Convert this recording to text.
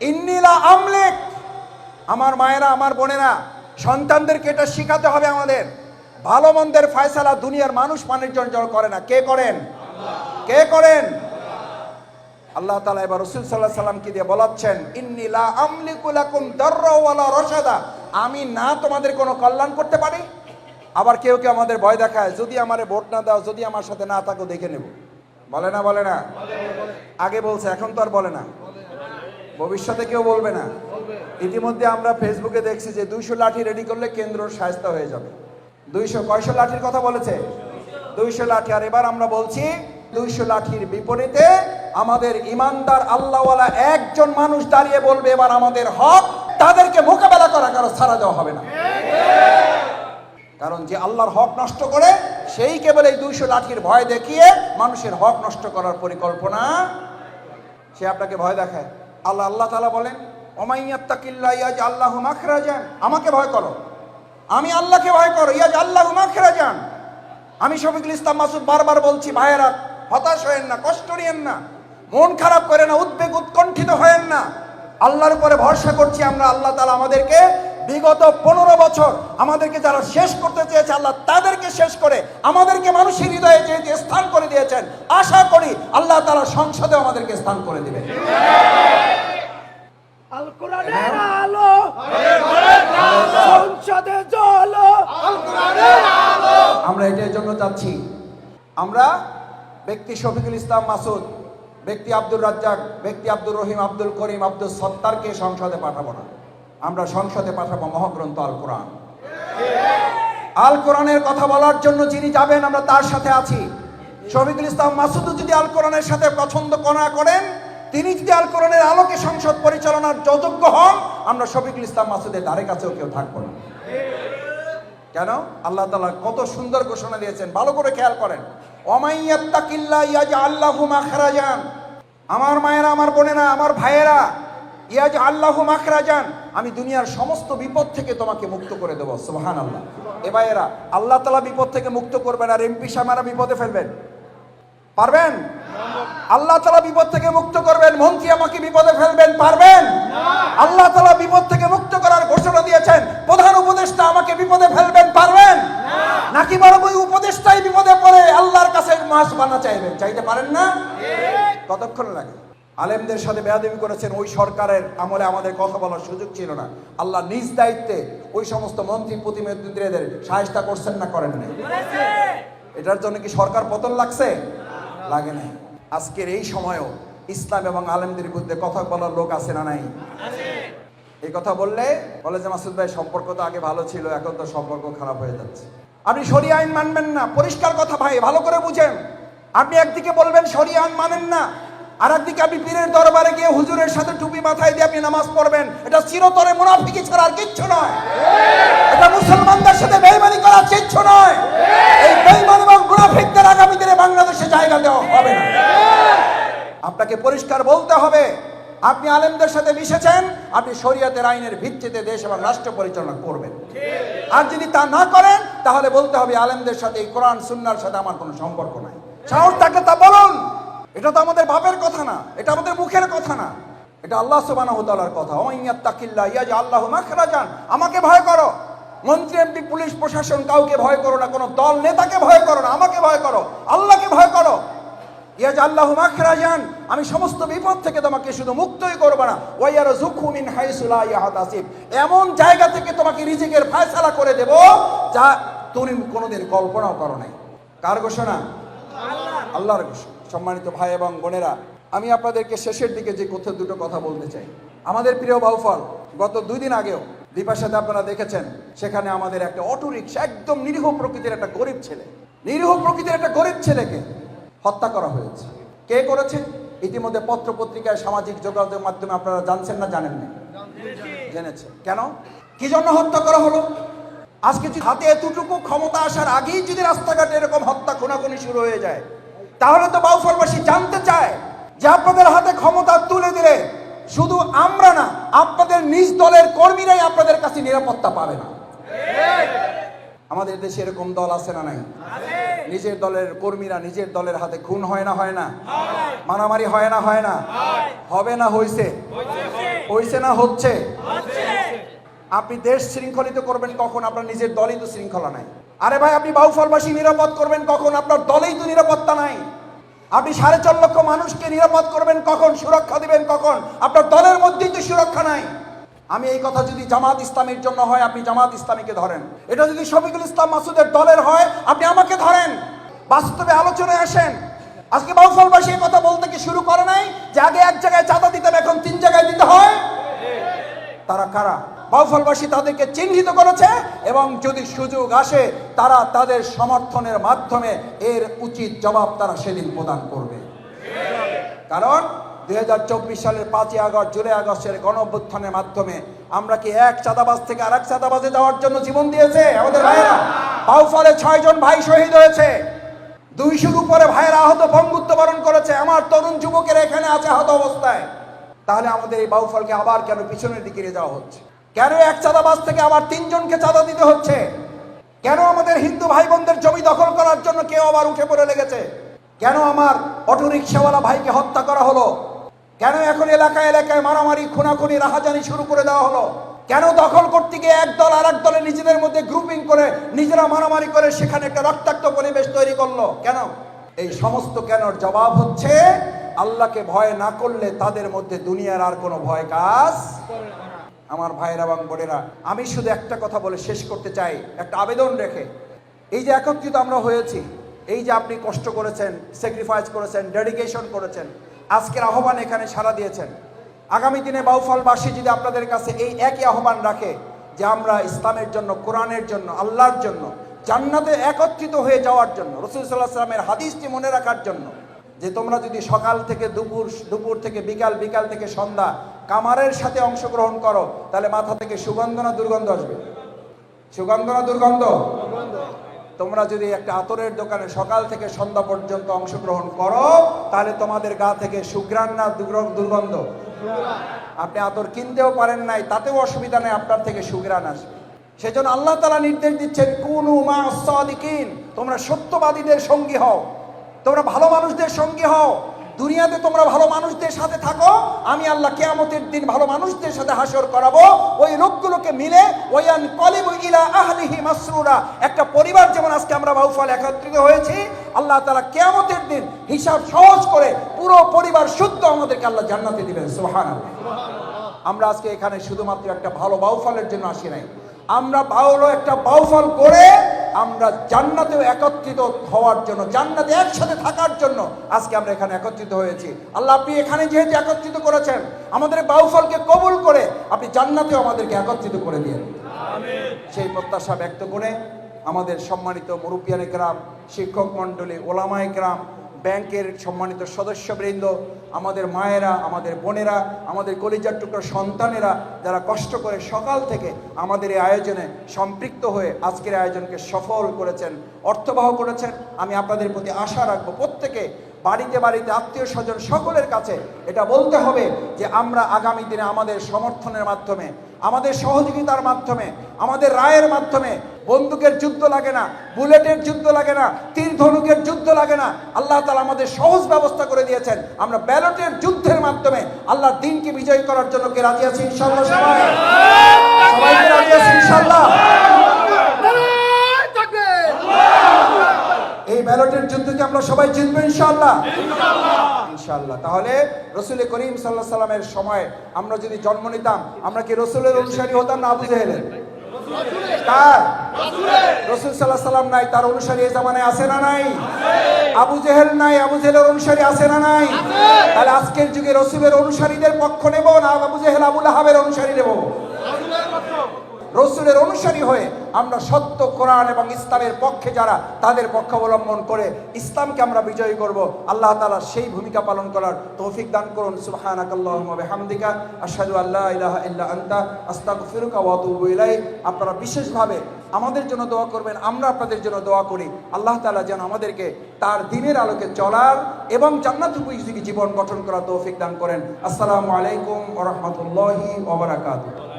ইন্নিলা আমলেক। আমার মায়েরা, আমার বোনেরা, সন্তানদেরকে এটা শিখাতে হবে আমাদের। ভালো মন্দের ফয়সালা দুনিয়ার মানুষ মানুষজন জন করে না। কে করেন? কে করেন? আল্লাহ তালা এবার রসুল সাল্লাহ সাল্লামকে দিয়ে বলাচ্ছেন, ইন্নিলা আমলিকুলাকুম দর্রওয়ালা রসাদা আমি না তোমাদের কোনো কল্যাণ করতে পারি? আবার কেউ কেউ আমাদের ভয় দেখায়, যদি আমারে ভোট না দাও, যদি আমার সাথে না থাকো, দেখে নেব। বলে না বলে না? আগে বলছে, এখন তো আর বলে না। ভবিষ্যতে কেউ বলবে না। ইতিমধ্যে আমরা ফেসবুকে দেখছি যে দুইশো লাঠি রেডি করলে কেন্দ্র সাহায্য হয়ে যাবে। দুইশো, কয়শো লাঠির কথা বলেছে? দুইশো লাঠি। আর এবার আমরা বলছি, দুইশো লাঠির বিপরীতে আমাদের ইমানদার আল্লাহওয়ালা একজন মানুষ দাঁড়িয়ে বলবে, এবার আমাদের হক তাদেরকে মোকাবেলা করা কারও ছাড়া দেওয়া হবে না। কারণ যে আল্লাহর হক নষ্ট করে, সেই কেবল এই দুইশো লাঠির ভয় দেখিয়ে মানুষের হক নষ্ট করার পরিকল্পনা সে আপনাকে ভয় দেখায়। আল্লাহ আল্লাহ তালা বলেন ওমাইয়াত্তাকিল্লা ইয়াজ আল্লাহ মাখরাজান। আমাকে ভয় করো। আমি আল্লাহকে ভয় করো ইয়াজ আল্লাহ মাখরাজান। আমি শফিকুল ইসলাম মাসুদ বারবার বলছি, ভাইয়েরা, হতাশ হয়েন না, কষ্ট নিয়েন না। মন খারাপ করে না, উদ্বেগ উৎকণ্ঠিত হয়েন না। আল্লাহর উপরে ভরসা করছি আমরা, আল্লাহ তালা আমাদেরকে বিগত পনেরো বছর আমাদেরকে যারা শেষ করতে চেয়েছে আল্লাহ তাদেরকে শেষ করে আমাদেরকে মানুষের হৃদয়ে যেহেতু স্থান করে দিয়েছেন আশা করি আল্লাহ তারা সংসদে আমাদেরকে স্থান করে দিবেন। আল কোরআনের আলো সংসদে জলো। আমরা এটার জন্য চাচ্ছি আমরা ব্যক্তি শফিকুল ইসলাম মাসুদ ব্যক্তি আব্দুর রাজ্জাক ব্যক্তি আব্দুর রহিম আব্দুল করিম আব্দুল সত্তারকে সংসদে পাঠাবো না। আমরা সংসদে পাঠাবো মহাগ্রন্থ আল কোরআন। আল কোরআনের কথা বলার জন্য যিনি যাবেন, আমরা তার সাথে আছি। শফিকুল ইসলাম মাসুদও যদি আল কোরআনের সাথে পছন্দ না করেন, তিনি যদি আল কোরআনের আলোকে সংসদ পরিচালনার যোগ্য হন আমরা শফিকুল ইসলাম মাসুদের ধারে কাছেও কেউ থাকব না। কেন? আল্লাহ তালা কত সুন্দর ঘোষণা দিয়েছেন, ভালো করে খেয়াল করেন। অমাইয়াত্তাকিল্লা ইয়াজ আল্লাহু মাখরাজান আমার মায়েরা, আমার বোনেরা, আমার ভাইয়েরা ইয়াজ আল্লাহু মাখরাজান আমি দুনিয়ার সমস্ত বিপদ থেকে তোমাকে মুক্ত করে দেবো সোহান আল্লাহ এ ভাইয়েরা আল্লাহ তালা বিপদ থেকে মুক্ত করবেন আর এমপি সামারা বিপদে ফেলবেন। পারবেন? আল্লাহ তালা বিপদ থেকে মুক্ত করবেন মন্ত্রী আমাকে বিপদে ফেলবেন পারবেন? আল্লাহ তালা বিপদ থেকে মুক্ত করার ঘোষণা দিয়েছেন প্রধান উপদেষ্টা আমাকে বিপদে ফেলবেন পারবেন? নাকি বরং ওই উপদেষ্টাই বিপদে পড়ে আল্লাহর কাছে মাস বানা চাইবেন চাইতে পারেন না? কতক্ষণ লাগে? আলেমদের সাথে বেয়াদবি করেছেন, ওই সরকারের আমলে আমাদের কথা বলার সুযোগ ছিল না। আল্লাহ নিজ দায়িত্বে ওই সমস্ত মন্ত্রী প্রতিনিধিদের সাহায্য করছেন না, করেন নাই। এটার জন্য কি সরকার পতন লাগছে? লাগে নাই। আজকের এই সময়ও ইসলাম এবং আলেমদের বিরুদ্ধে কথা বলার লোক আছে না নাই? এই কথা বললে বলে যে মাসুদ ভাই সম্পর্ক তো আগে ভালো ছিল, এখন তো সম্পর্ক খারাপ হয়ে যাচ্ছে। আপনি সরিয়া আইন মানবেন না, পরিষ্কার কথা ভাই, ভালো করে বুঝেন। আপনি একদিকে বলবেন সরিয়া আইন মানেন না আর একদিকে আপনি পীরের দরবারে গিয়ে হুজুরের সাথে টুপি মাথায় দিয়ে আপনি নামাজ পড়বেন। এটা চিরতরে মুনাফিকি ছাড়া আর কিচ্ছু নয়। এটা মুসলমানদের সাথে বেইমানি করার কিচ্ছু নয়। এই বেইমান এবং মুনাফিকদের আগামী দিনে বাংলাদেশে জায়গা দেওয়া হবে না। আপনাকে পরিষ্কার বলতে হবে, আপনি আলেমদের সাথে মিশেছেন, আপনি শরীয়তের আইনের ভিত্তিতে দেশ এবং রাষ্ট্র পরিচালনা করবেন। আর যদি তা না করেন, তাহলে বলতে হবে আলেমদের সাথে এই কোরআন, সুন্নার সাথে আমার কোনো সম্পর্ক নাই। সাহস তাকে তা বলুন। এটা তো আমাদের বাপের কথা না, এটা আমাদের মুখের কথা না। এটা আল্লাহ তাআলার কথা। ওয়াইয়াত তাকিল্লা ইয়াজ আল্লাহু মাখরাজান। আমাকে ভয় করো। মন্ত্রী, এমপি, পুলিশ, প্রশাসন কাউকে ভয় করো না, কোনো দল, নেতাকে ভয় করো না, আমাকে ভয় করো। আল্লাহকে ভয় করো। ইয়াজ আল্লাহু মাখরাজান। আমি সমস্ত বিপদ থেকে তোমাকে শুধু মুক্তই করব না। ওয়াইয়ার জুখু মিন হাইসুলা ইয়াহতাসিব। এমন জায়গা থেকে তোমাকে রিজিকের ফায়সালা করে দেব যা তুমি কোনোদিন কল্পনাও করো নাই। কার ঘোষণা? আল্লাহর ঘোষণা। সম্মানিত ভাই এবং বোনেরা, আমি আপনাদেরকে শেষের দিকে যে কথা দুটো কথা বলতে চাই। আমাদের প্রিয় বাউফল, গত দুই দিন আগেও দীপার সাথে আপনারা দেখেছেন, সেখানে আমাদের একটা অটো রিক্সা একদম নিরীহ প্রকৃতির একটা গরিব ছেলে, নিরীহ প্রকৃতির একটা গরিব ছেলেকে হত্যা করা হয়েছে। কে করেছে? ইতিমধ্যে পত্র পত্রিকায় সামাজিক যোগাযোগ মাধ্যমে আপনারা জানছেন না, জানেন না? জেনেছে। কেন? কি জন্য হত্যা করা হলো? আজকে হাতে এতটুকু ক্ষমতা আসার আগেই যদি রাস্তাঘাটে এরকম হত্যা, খুনাখুনি শুরু হয়ে যায় তাহলে তো বাউফলবাসী জানতে চায় যে আপনাদের হাতে ক্ষমতা তুলে দিলে শুধু আমরা না আপনাদের নিজ দলের কর্মীরাই আপনাদের কাছে নিরাপত্তা পাবে না। আমাদের দেশে এরকম দল আছে না নাই? নিজের দলের কর্মীরা নিজের দলের হাতে খুন হয় না হয় না? মারামারি হয় না হয় না? হবে না হয়েছে হইছে না হচ্ছে? আপনি দেশ শৃঙ্খলিত করবেন কখন আপনার নিজের দলই তো শৃঙ্খলা নাই। আরে ভাই, আপনি বাউফলবাসী নিরাপদ করবেন কখন? আপনার দলেই তো নিরাপত্তা নাই। আপনি সাড়ে চার লক্ষ মানুষকে নিরাপদ করবেন কখন? সুরক্ষা দিবেন কখন? আপনার দলের মধ্যেই তো সুরক্ষা নাই। আমি এই কথা যদি জামাত ইসলামের জন্য হয়, আপনি জামাত ইসলামীকে ধরেন। এটা যদি শফিকুল ইসলাম মাসুদের দলের হয়, আপনি আমাকে ধরেন। বাস্তবে আলোচনায় আসেন। আজকে বাউফলবাসী কথা বলতে কি শুরু করে নাই? যে আগে এক জায়গায় চাঁদা দিতেন এখন তিন জায়গায় দিতে হয়? তারা কারা? বাউফলবাসী তাদেরকে চিহ্নিত করেছে এবং যদি সুযোগ আসে, তারা তাদের সমর্থনের মাধ্যমে এর উচিত জবাব তারা সেদিন প্রদান করবে। কারণ দু হাজার চব্বিশ সালের পাঁচই আগস্ট, জুলাই আগস্টের গণভ্যুত্থানের মাধ্যমে আমরা কি এক চাঁদাবাজ থেকে আরেক চাঁদাবাজে যাওয়ার জন্য জীবন দিয়েছে? আমাদের ভাইয়েরা, বাউফলে ছয় জন ভাই শহীদ হয়েছে। দুইশোর উপরে ভাইয়েরা আহত বঙ্গুত্ব বরণ করেছে। আমার তরুণ যুবকেরা এখানে আছে আহত অবস্থায়। তাহলে আমাদের এই বাউফলকে আবার কেন পিছনের দিকে নিয়ে যাওয়া হচ্ছে? কেন এক চাঁদাবাজ থেকে আবার তিনজনকে চাঁদা দিতে হচ্ছে? কেন আমাদের হিন্দু ভাই বোনদের জমি দখল করার জন্য কেউ আবার উঠে পড়ে লেগেছে? কেন আমার অটোরিকশাওয়ালা ভাইকে হত্যা করা হলো? কেন এখন এলাকায় এলাকায় মারামারি, খুনাখুনি, রাহাজানি শুরু করে দেওয়া হলো? কেন দখল করতে গিয়ে এক দল আর এক দলের নিজেদের মধ্যে গ্রুপিং করে নিজেরা মারামারি করে সেখানে একটা রক্তাক্ত পরিবেশ তৈরি করল? কেন? এই সমস্ত কেনর জবাব হচ্ছে আল্লাহকে ভয় না করলে তাদের মধ্যে দুনিয়ার আর কোনো ভয় কাজ আমার ভাইয়েরা এবং বোনেরা আমি শুধু একটা কথা বলে শেষ করতে চাই। একটা আবেদন রেখে। এই যে একত্রিত আমরা হয়েছি এই যে আপনি কষ্ট করেছেন স্যাক্রিফাইস করেছেন ডেডিকেশন করেছেন আজকের আহ্বান এখানে সাড়া দিয়েছেন। আগামী দিনে বাউফলবাসী যদি আপনাদের কাছে এই একই আহ্বান রাখে যে আমরা ইসলামের জন্য কোরআনের জন্য আল্লাহর জন্য জান্নাতে একত্রিত হয়ে যাওয়ার জন্য রসুল সাল্লাহ সাল্লামের হাদিসটি মনে রাখার জন্য যে তোমরা যদি সকাল থেকে দুপুর দুপুর থেকে বিকাল বিকাল থেকে সন্ধ্যা কামারের সাথে অংশগ্রহণ করো, তাহলে মাথা থেকে সুগন্ধ না দুর্গন্ধ আসবে? সুগন্ধ না দুর্গন্ধ? তোমরা যদি একটা আতরের দোকানে সকাল থেকে সন্ধ্যা পর্যন্ত অংশগ্রহণ করো, তাহলে তোমাদের গা থেকে সুগ্রাণ না দুর্গন্ধ? আপনি আতর কিনতেও পারেন নাই, তাতেও অসুবিধা নেই, আপনার থেকে সুগ্রাণ আসবে। সেজন্য আল্লাহ তালা নির্দেশ দিচ্ছেন, কুনু মা তোমরা সত্যবাদীদের সঙ্গী হও। তোমরা ভালো মানুষদের সঙ্গে হও। দুনিয়াতে তোমরা ভালো মানুষদের সাথে থাকো। আমি আল্লাহ কেয়ামতের দিন ভালো মানুষদের সাথে হাসর করাবো। ওই লোকগুলোকে মিলে একটা পরিবার যেমন আজকে আমরা বাউফল একত্রিত হয়েছি, আল্লাহ তারা কেয়ামতের দিন হিসাব সহজ করে পুরো পরিবার শুদ্ধ আমাদেরকে আল্লাহ জান্নাতে দিবেন। সোহান আমরা আজকে এখানে শুধুমাত্র একটা ভালো বাউফলের জন্য আসি নাই। আমরা ভালো একটা বাউফল করে আমরা জান্নাতেও একত্রিত হওয়ার জন্য জান্নাতে একসাথে থাকার জন্য আজকে আমরা এখানে একত্রিত হয়েছি। আল্লাহ আপনি এখানে যেহেতু একত্রিত করেছেন আমাদের বাউফলকে কবুল করে আপনি জান্নাতেও আমাদেরকে একত্রিত করে দিন সেই প্রত্যাশা ব্যক্ত করে আমাদের সম্মানিত মুরব্বিয়ান গ্রাম শিক্ষক মণ্ডলী ওলামায় গ্রাম ব্যাংকের সম্মানিত সদস্যবৃন্দ আমাদের মায়েরা, আমাদের বোনেরা, আমাদের কলিজার টুকরো সন্তানেরা যারা কষ্ট করে সকাল থেকে আমাদের এই আয়োজনে সম্পৃক্ত হয়ে আজকের আয়োজনকে সফল করেছেন, অর্থবাহ করেছেন, আমি আপনাদের প্রতি আশা রাখব প্রত্যেকে বাড়িতে বাড়িতে, আত্মীয় স্বজন সকলের কাছে এটা বলতে হবে যে আমরা আগামী দিনে আমাদের সমর্থনের মাধ্যমে আমাদের সহযোগিতার মাধ্যমে, আমাদের রায়ের মাধ্যমে বন্দুকের যুদ্ধ লাগে না, বুলেটের যুদ্ধ লাগে না, তীর ধনুকের যুদ্ধ লাগে না। আল্লাহ তালা আমাদের সহজ ব্যবস্থা করে দিয়েছেন। আমরা ব্যালটের যুদ্ধের মাধ্যমে আল্লাহ দিনকে বিজয় করার জন্য কে রাজি আছি ইনশাল্লাহ সবাই? সবাই কি রাজি ইনশাল্লাহ এই ব্যালটের যুদ্ধকে আমরা সবাই জিতবো ইনশাল্লাহ ইনশাল্লাহ তাহলে রসুল করিম সাল্লাহ সাল্লামের সময় আমরা যদি জন্ম নিতাম আমরা কি রসুলের অনুসারী হতাম না আবু জেহেলের? কার? রসুল সাল্লাহ সাল্লাম নাই তার অনুসারী এই জামানায় আছে না নাই? আবু জেহেল নাই আবু জেহেলের অনুসারী আছে না নাই? তাহলে আজকের যুগে রসুলের অনুসারীদের পক্ষ নেব না আবু জেহেল আবুল আহাবের অনুসারী নেব? রসুলের অনুসারী হয়ে আমরা সত্য কোরআন এবং ইসলামের পক্ষে যারা, তাদের পক্ষ অবলম্বন করে ইসলামকে আমরা বিজয়ী করব। আল্লাহ তাআলা সেই ভূমিকা পালন করার তৌফিক দান করুন। সুবহানাকাল্লাহুম্মা বিহামদিকা, আশহাদু আল্লা ইলাহা ইল্লা আনতা আতুবু ইলাইক। আপনারা বিশেষভাবে আমাদের জন্য দোয়া করবেন, আমরা আপনাদের জন্য দোয়া করি। আল্লাহ তাআলা যেন আমাদেরকে তার দিনের আলোকে চলার এবং জান্নাত জীবন গঠন করার তৌফিক দান করেন। আসসালামু আলাইকুম ওয়া রাহমাতুল্লাহি ওয়া বারাকাতুহু।